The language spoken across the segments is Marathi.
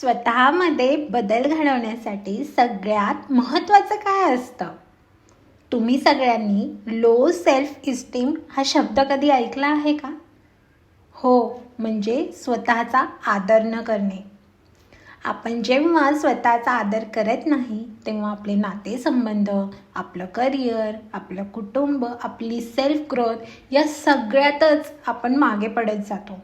स्वतःमध्ये बदल घडवण्यासाठी सगळ्यात महत्त्वाचं काय असतं? तुम्ही सगळ्यांनी लो सेल्फ इस्टीम हा शब्द कधी ऐकला आहे का? हो म्हणजे स्वतःचा आदर न करणे. आपण जेव्हा स्वतःचा आदर करत नाही तेव्हा आपले नातेसंबंध आपलं करिअर आपलं कुटुंब आपली सेल्फ ग्रोथ या सगळ्यातच आपण मागे पडत जातो.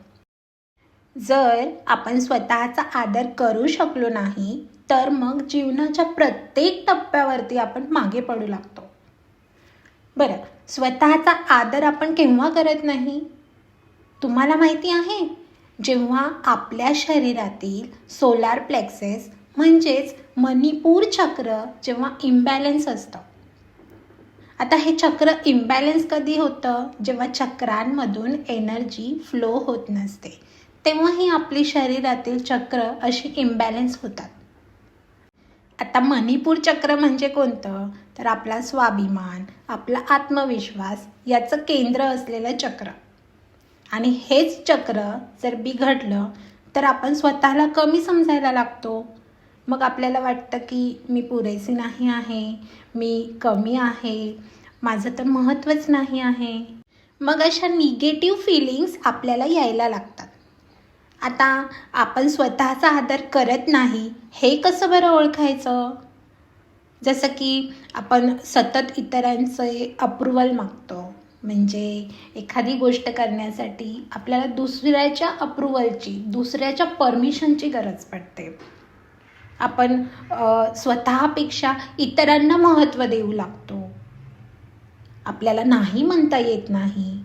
जर आपण स्वतःचा आदर करू शकलो नाही तर मग जीवनाच्या प्रत्येक टप्प्यावरती आपण मागे पडू लागतो. बरं स्वतःचा आदर आपण केव्हा करत नाही? तुम्हाला माहिती आहे? जेव्हा आपल्या शरीरातील सोलार प्लेक्सेस म्हणजेच मणिपूर चक्र जेव्हा इम्बॅलन्स असतं. आता हे चक्र इम्बॅलन्स कधी होतं? जेव्हा चक्रांमधून एनर्जी फ्लो होत नसते. तेव्हाही आपली शरीरातील चक्र अशी इम्बॅलन्स होतात. आता मणिपूर चक्र म्हणजे कोणतं? तर आपला स्वाभिमान आपला आत्मविश्वास याचं केंद्र असलेलं चक्र. आणि हेच चक्र जर बिघडलं तर आपण स्वतःला कमी समजायला लागतो. मग आपल्याला वाटतं की मी पुरेसी नाही आहे मी कमी आहे माझं तर महत्त्वच नाही आहे. मग अशा निगेटिव्ह फिलिंग्स आपल्याला यायला लागतात. आता आपण स्वतःचा आदर करत नाही हे कसं बरं ओळखायचं? जसं की आपण सतत इतरांचे अप्रुवल मागतो म्हणजे एखादी गोष्ट करण्यासाठी आपल्याला दुसऱ्याच्या अप्रुवलची दुसऱ्याच्या परमिशनची गरज पडते. आपण स्वतःपेक्षा इतरांना महत्त्व देऊ लागतो. आपल्याला नाही म्हणता येत नाही.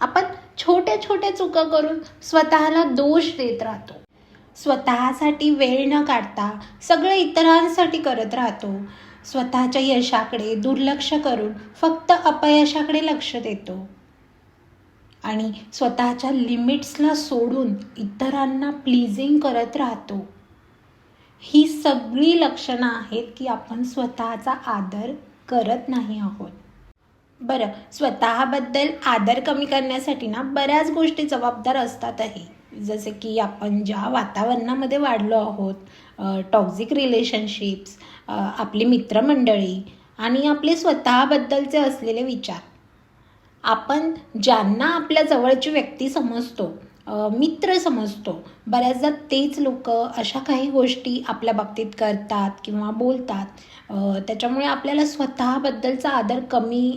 आपण छोट्या छोट्या चुका करून स्वतःला दोष देत राहतो. स्वतःसाठी वेळ न काढता सगळं इतरांसाठी करत राहतो. स्वतःच्या यशाकडे दुर्लक्ष करून फक्त अपयशाकडे लक्ष देतो. आणि स्वतःच्या लिमिट्सला सोडून इतरांना प्लीजिंग करत राहतो. ही सगळी लक्षणं आहेत की आपण स्वतःचा आदर करत नाही आहोत. बरं स्वतःबद्दल आदर कमी करण्यासाठी ना बऱ्याच गोष्टी जबाबदार असतातही. जसे की आपण ज्या वातावरणामध्ये वाढलो आहोत टॉक्झिक रिलेशनशिप्स आपली मित्रमंडळी आणि आपले स्वतःबद्दलचे असलेले विचार. आपण ज्यांना आपल्या जवळची व्यक्ती समजतो मित्र समजतो. बऱ्याचदा तेच लोक अशा काही गोष्टी आपल्या बाबतीत करतात किंवा बोलतात. त्याच्यामुळे आपल्याला स्वतःबद्दलचा आदर कमी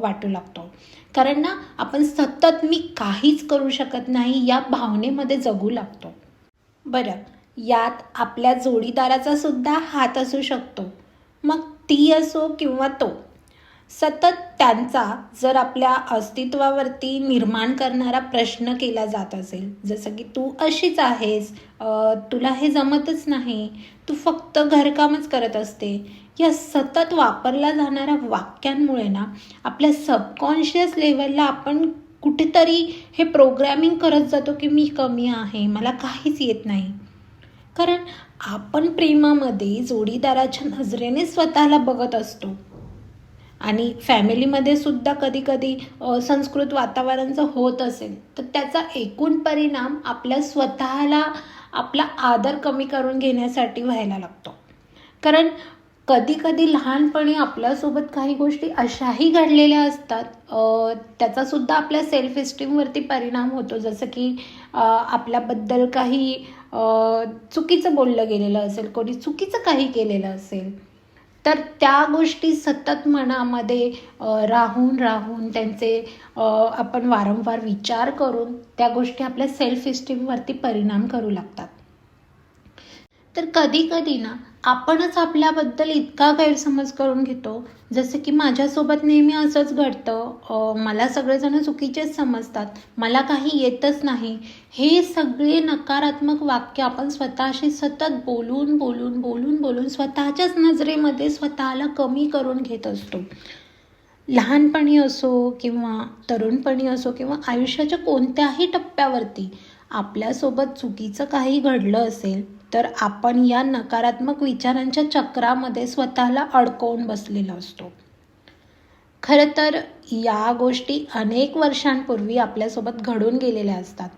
वाटू लागतो. कारण ना आपण सतत मी काहीच करू शकत नाही या भावनेमध्ये जगू लागतो. बरं यात आपल्या जोडीदाराचा सुद्धा हात असू शकतो. मग ती असो किंवा तो. सतत त्यांचा जर आपल्या अस्तित्वावरती निर्माण करणारा प्रश्न केला जात असेल जसं की तू अशीच आहेस तुला हे जमतच नाही तू फक्त घरकामच करत असते या सतत वापरला जाणाऱ्या वाक्यांमुळे ना आपल्या सबकॉन्शियस लेवलला आपण कुठेतरी हे प्रोग्रॅमिंग करत जातो की मी कमी आहे मला काहीच येत नाही. कारण आपण प्रेमामध्ये जोडीदाराच्या नजरेने स्वतःला बघत असतो. आणि फॅमिलीमध्ये सुद्धा कधी कधी संस्कृत वातावरणचं होत असेल तर त्याचा एकूण परिणाम आपल्या स्वतःला आपला आदर कमी करून घेण्यासाठी व्हायला लागतो. कारण कधी कधी लहानपणी आपल्यासोबत काही गोष्टी अशाही घडलेल्या असतात त्याचासुद्धा आपल्या सेल्फ इस्टीमवरती परिणाम होतो. जसं की आपल्याबद्दल काही चुकीचं बोललं गेलेलं असेल कोणी चुकीचं काही केलेलं असेल तर त्या गोष्टी सतत मनामध्ये राहून राहून त्यांचे आपण वारंवार विचार करून त्या गोष्टी आपल्या सेल्फ इस्टीमवरती परिणाम करू लागतात. तर कधी कधी ना आपणच आपल्याबद्दल इतका गैरसमज करून घेतो. जसं की माझ्यासोबत नेहमी असंच घडतं. मला सगळेजण चुकीचेच समजतात. मला काही येतच नाही. हे सगळे नकारात्मक वाक्य आपण स्वतःशी सतत बोलून बोलून बोलून बोलून स्वतःच्याच नजरेमध्ये स्वतःला कमी करून घेत असतो. लहानपणी असो किंवा तरुणपणी असो किंवा आयुष्याच्या कोणत्याही टप्प्यावरती आपल्यासोबत चुकीचं काही घडलं असेल तर आपण या नकारात्मक विचारांच्या चक्रामध्ये स्वतःला अडकवून बसलेला असतो. खरं तर या गोष्टी अनेक वर्षांपूर्वी आपल्यासोबत घडून गेलेल्या असतात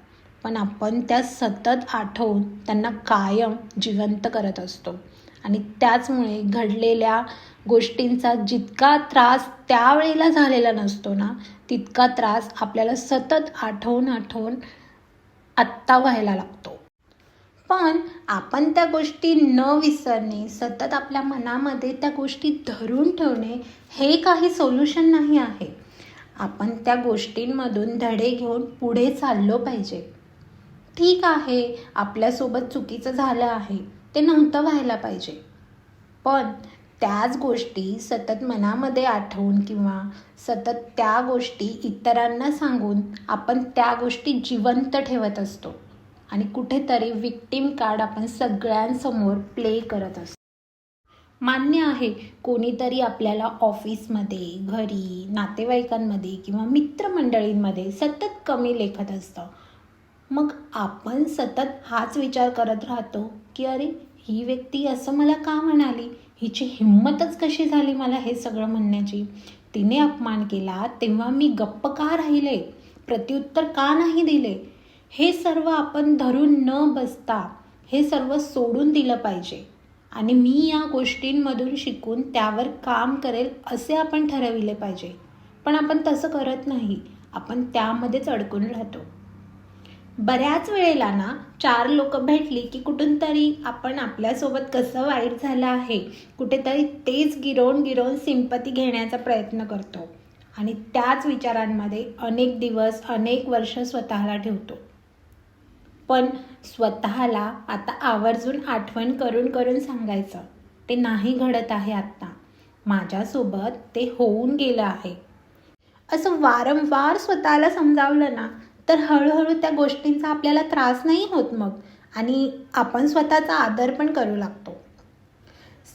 पण आपण त्या सतत आठवून त्यांना कायम जिवंत करत असतो. आणि त्याचमुळे घडलेल्या गोष्टींचा जितका त्रास त्यावेळेला झालेला नसतो ना तितका त्रास आपल्याला सतत आठवून आठवून आत्ता व्हायला लागतो. पण आपण त्या गोष्टी न विसरणे सतत आपल्या मनामध्ये त्या गोष्टी धरून ठेवणे हे काही सोल्युशन नाही आहे. आपण त्या गोष्टींमधून धडे घेऊन पुढे चाललो पाहिजे. ठीक आहे आपल्यासोबत चुकीचं झालं आहे ते नव्हतं व्हायला पाहिजे. पण त्याच गोष्टी सतत मनामध्ये आठवून किंवा सतत त्या गोष्टी इतरांना सांगून आपण त्या गोष्टी जिवंत ठेवत असतो. आणि कुठेतरी विक्टीम कार्ड आपण सगळ्यांसमोर प्ले करत असतो. मान्य आहे कोणीतरी आपल्याला ऑफिसमध्ये घरी नातेवाईकांमध्ये किंवा मित्रमंडळींमध्ये सतत कमी लेखत असतं. मग आपण सतत हाच विचार करत राहतो की अरे ही व्यक्ती असं मला का म्हणाली? हिची हिंमतच कशी झाली मला हे सगळं म्हणण्याची? तिने अपमान केला तेव्हा मी गप्प का राहिले? प्रत्युत्तर का नाही दिले? हे सर्व आपण धरून न बसता हे सर्व सोडून दिलं पाहिजे. आणि मी या गोष्टींमधून शिकून त्यावर काम करेल असे आपण ठरविले पाहिजे. पण आपण तसं करत नाही. आपण त्यामध्येच अडकून राहतो. बऱ्याच वेळेला ना चार लोक भेटली की कुठून तरी आपण आपल्यासोबत कसं वाईट झालं आहे कुठेतरी तेच गिरवून गिरवून सिंपती घेण्याचा प्रयत्न करतो. आणि त्याच विचारांमध्ये अनेक दिवस अनेक वर्ष स्वतःला ठेवतो. पण स्वतःला आता आवर्जून आठवण करून करून सांगायचं ते नाही घडत आहे आत्ता. माझ्यासोबत ते होऊन गेलं आहे. असं वारंवार स्वतःला समजावलं ना तर हळूहळू त्या गोष्टींचा आपल्याला त्रास नाही होत मग आणि आपण स्वतःचा आदर पण करू लागतो.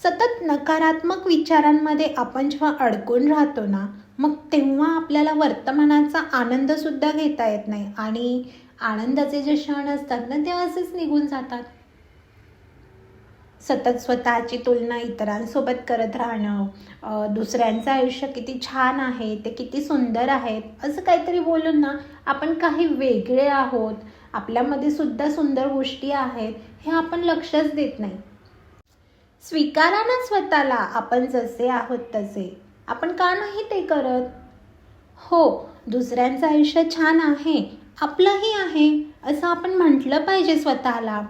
सतत नकारात्मक विचारांमध्ये आपण जेव्हा अडकून राहतो ना मग तेव्हा आपल्याला वर्तमानाचा आनंदसुद्धा घेता येत नाही आणि आनंदाचे जे क्षण असतात ना ते असेच निघून जातात. सतत स्वतःची तुलना इतरांसोबत करत राहणं दुसऱ्यांचं आयुष्य किती छान आहे ते किती सुंदर आहेत असं काहीतरी बोलून ना आपण काही वेगळे आहोत आपल्यामध्ये सुद्धा सुंदर गोष्टी आहेत हे आपण लक्षच देत नाही. स्वीकारा ना स्वतःला आपण जसे आहोत तसे. आपण का नाही ते करत? हो दुसऱ्यांचं आयुष्य छान आहे आपलंही आहे असं आपण म्हटलं पाहिजे स्वतःला.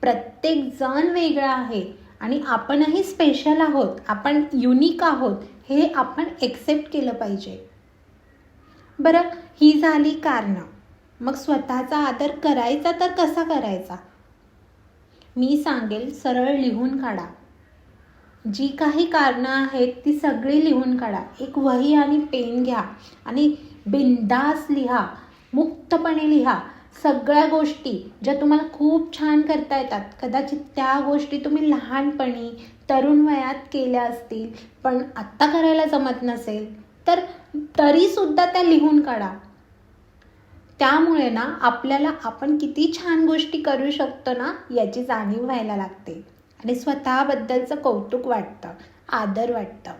प्रत्येक जण वेगळा आहे आणि आपणही स्पेशल आहोत. आपण युनिक आहोत हे आपण एक्सेप्ट केलं पाहिजे. बरं ही झाली कारणं. मग स्वतःचा आदर करायचा तर कसा करायचा? मी सांगेल सरळ लिहून काढा. जी काही कारणं आहेत ती सगळी लिहून काढा. एक वही आणि पेन घ्या आणि बिंदास लिहा. मुक्तपणे लिहा. सगळ्या गोष्टी ज्या तुम्हाला खूप छान करता येतात कदाचित त्या गोष्टी तुम्ही लहानपणी तरुण वयात केल्या असतील पण आत्ता करायला जमत नसेल तर तरीसुद्धा त्या लिहून काढा. त्यामुळे ना आपल्याला आपण किती छान गोष्टी करू शकतो ना याची जाणीव व्हायला लागते. आणि स्वतःबद्दलचं कौतुक वाटतं आदर वाटतं.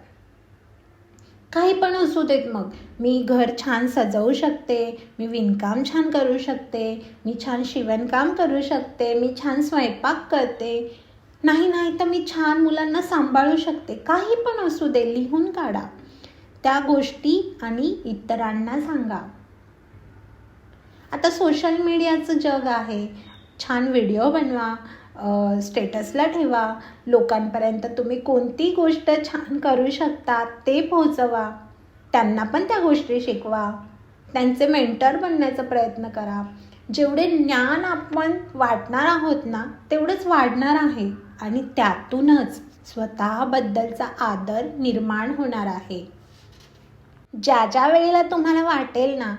काही पण असू देत मग. मी घर छान सजवू शकते मी विणकाम छान करू शकते मी छान शिवणकाम करू शकते मी छान स्वयंपाक करते. नाही नाही तर मी छान मुलांना सांभाळू शकते. काही पण असू दे लिहून काढा. त्या गोष्टी आणि इतरांना सांगा. आता सोशल मीडियाचं जग आहे. छान व्हिडिओ बनवा. स्टेटसला ठेवा. लोकांपर्यंत तुम्ही कोणती गोष्ट छान करू शकता ते पोहोचवा. त्यांना पण त्या गोष्टी शिकवा. त्यांचे मेंटर बनण्याचा प्रयत्न करा. जेवढे ज्ञान आपण वाटणार आहोत ना तेवढंच वाढणार आहे. आणि त्यातूनच स्वतःबद्दलचा आदर निर्माण होणार आहे. ज्या ज्या वेळेला तुम्हाला वाटेल ना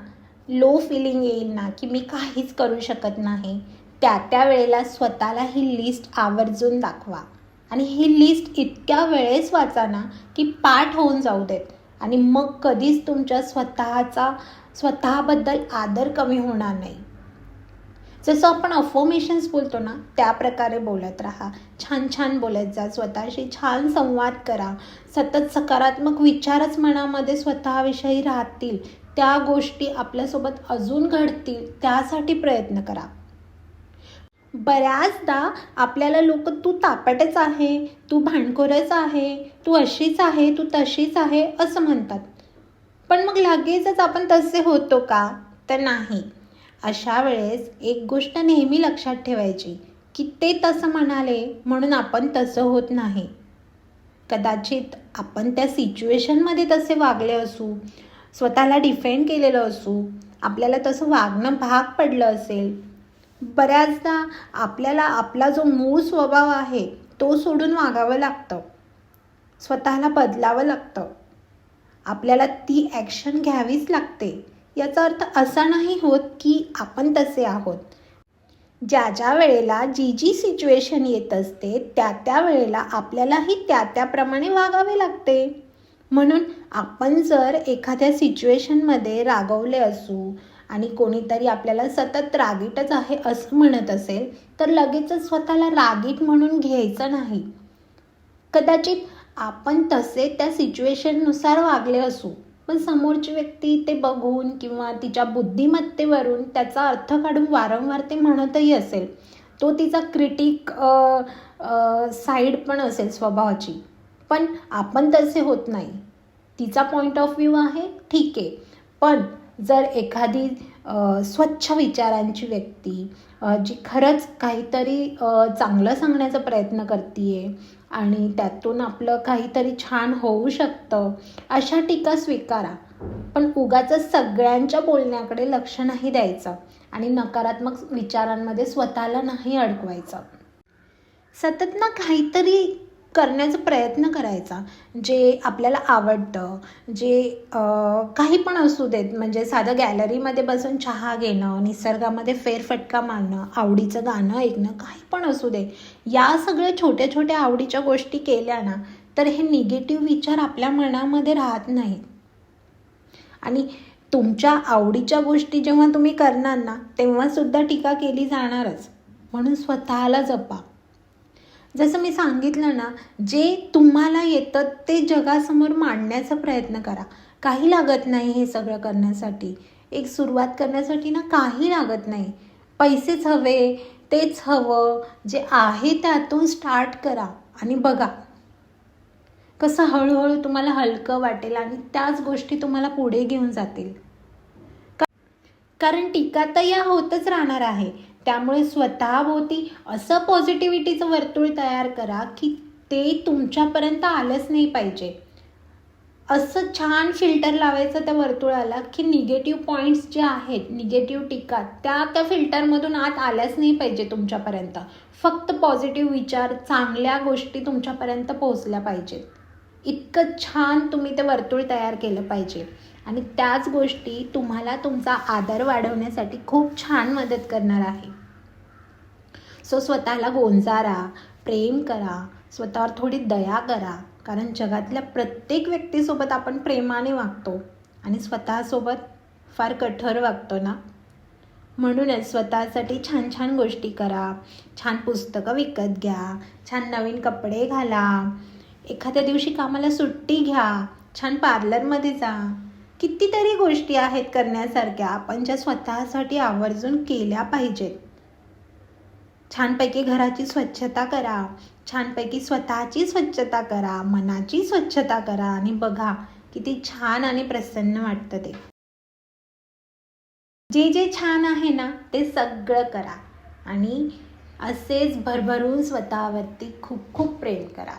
लो फिलिंग येईल ना की मी काहीच करू शकत नाही. त्या त्या वेळेला स्वतःला ही लिस्ट आवर्जून दाखवा. आणि ही लिस्ट इतक्या वेळेस वाचा ना की पाठ होऊन जाऊ देत. आणि मग कधीच तुमच्या स्वतःचा स्वतःबद्दल आदर कमी होणार नाही. जसं आपण अफॉर्मेशन्स बोलतो ना त्या प्रकारे बोलत राहा. छान छान बोलत जा स्वतःशी छान संवाद करा. सतत सकारात्मक विचारच मनामध्ये स्वतःविषयी राहतील. त्या गोष्टी आपल्यासोबत अजून घडतील त्यासाठी प्रयत्न करा. बऱ्याचदा आपल्याला लोक तू तापटच आहे तू भांडखोरच आहे तू अशीच आहे तू तशीच आहे असं म्हणतात. पण मग लगेचच आपण तसे होतो का? तर नाही. अशा वेळेस एक गोष्ट नेहमी लक्षात ठेवायची की ते तसं म्हणाले म्हणून आपण तसं होत नाही. कदाचित आपण त्या सिच्युएशनमध्ये तसे वागले असू स्वतःला डिफेंड केलेलं असू आपल्याला तसं वागणं भाग पडलं असेल बऱ्याचदा आपल्याला आपला जो मूळ स्वभाव आहे तो सोडून वागावं लागतं. स्वतःला बदलावं लागतं. आपल्याला ती ॲक्शन घ्यावीच लागते. याचा अर्थ असा नाही होत की आपण तसे आहोत. ज्या ज्या वेळेला जी जी सिच्युएशन येत असते त्या त्या वेळेला आपल्यालाही त्या त्याप्रमाणे वागावे लागते. म्हणून आपण जर एखाद्या सिच्युएशनमध्ये रागवले असू आणि कोणीतरी आपल्याला सतत रागीटच आहे असं म्हणत असेल तर लगेचच स्वतःला रागीट म्हणून घ्यायचं नाही. कदाचित आपण तसे त्या सिच्युएशननुसार वागले असू पण समोरची व्यक्ती ते बघून किंवा तिच्या बुद्धिमत्तेवरून त्याचा अर्थ काढून वारंवार ते म्हणतही असेल तो तिचा क्रिटिक साईड पण असेल स्वभावाची. पण आपण तसे होत नाही. तिचा पॉईंट ऑफ व्ह्यू आहे ठीक आहे. पण जर एखादी स्वच्छ विचारांची व्यक्ती जी खरंच काहीतरी चांगलं सांगण्याचा प्रयत्न करते आहे आणि त्यातून आपलं काहीतरी छान होऊ शकतं अशा टीका स्वीकारा. पण उगाच सगळ्यांच्या बोलण्याकडे लक्ष नाही द्यायचं आणि नकारात्मक विचारांमध्ये स्वतःला नाही अडकवायचं. सतत ना काहीतरी करण्याचा प्रयत्न करायचा. जे आपल्याला आवडतं जे काही पण असू देत म्हणजे साधं गॅलरीमध्ये बसून चहा घेणं निसर्गामध्ये फेरफटका मारणं आवडीचं गाणं ऐकणं काही पण असू दे या सगळ्या छोट्या छोट्या आवडीच्या गोष्टी केल्या ना तर हे निगेटिव्ह विचार आपल्या मनामध्ये राहत नाहीत आणि तुमच्या आवडीच्या गोष्टी जेव्हा तुम्ही करणार ना तेव्हासुद्धा टीका केली जाणारच. म्हणून स्वतःला जपा. जसं मी सांगितलं ना जे तुम्हाला येतं ते जगासमोर मांडण्याचा प्रयत्न करा. काही लागत नाही हे सगळं करण्यासाठी. एक सुरुवात करण्यासाठी ना काही लागत नाही. पैसेच हवे तेच हवं जे आहे त्यातून स्टार्ट करा आणि बघा. कसं हळूहळू तुम्हाला हलकं वाटेल आणि त्याच गोष्टी तुम्हाला पुढे घेऊन जातील. कारण टीका तर या होतच राहणार आहे. त्यामुळे स्वतःभोवती असं पॉझिटिव्हिटीचं वर्तुळ तयार करा की ते तुमच्यापर्यंत आलंच नाही पाहिजे. असं छान फिल्टर लावायचं त्या वर्तुळाला की निगेटिव्ह पॉईंट्स जे आहेत निगेटिव्ह टीका त्या त्या फिल्टरमधून आत आल्याच नाही पाहिजे तुमच्यापर्यंत. फक्त पॉझिटिव्ह विचार चांगल्या गोष्टी तुमच्यापर्यंत पोहोचल्या पाहिजेत. इतकं छान तुम्ही ते वर्तुळ तयार केलं पाहिजे. आणि त्याच गोष्टी तुम्हाला तुमचा आदर वाढवण्यासाठी खूप छान मदत करणार आहे. सो स्वतःला गोंजारा प्रेम करा स्वतःवर थोडी दया करा. कारण जगातल्या प्रत्येक व्यक्तीसोबत आपण प्रेमाने वागतो आणि स्वतःसोबत फार कठोर वागतो ना? म्हणूनच स्वतःसाठी छान छान गोष्टी करा. छान पुस्तकं विकत घ्या. छान नवीन कपडे घाला. एखाद्या दिवशी कामाला सुट्टी घ्या. छान पार्लरमध्ये जा. कितीतरी गोष्टी आहेत करण्यासारख्या आपण ज्या स्वतःसाठी आवर्जून केल्या पाहिजेत. छानपैकी घराची स्वच्छता करा. छानपैकी स्वतःची स्वच्छता करा मनाची स्वच्छता करा आणि बघा किती छान आणि प्रसन्न वाटतं ते. जे जे छान आहे ना ते सगळं करा आणि असेच भरभरून स्वतःवरती खूप खूप प्रेम करा.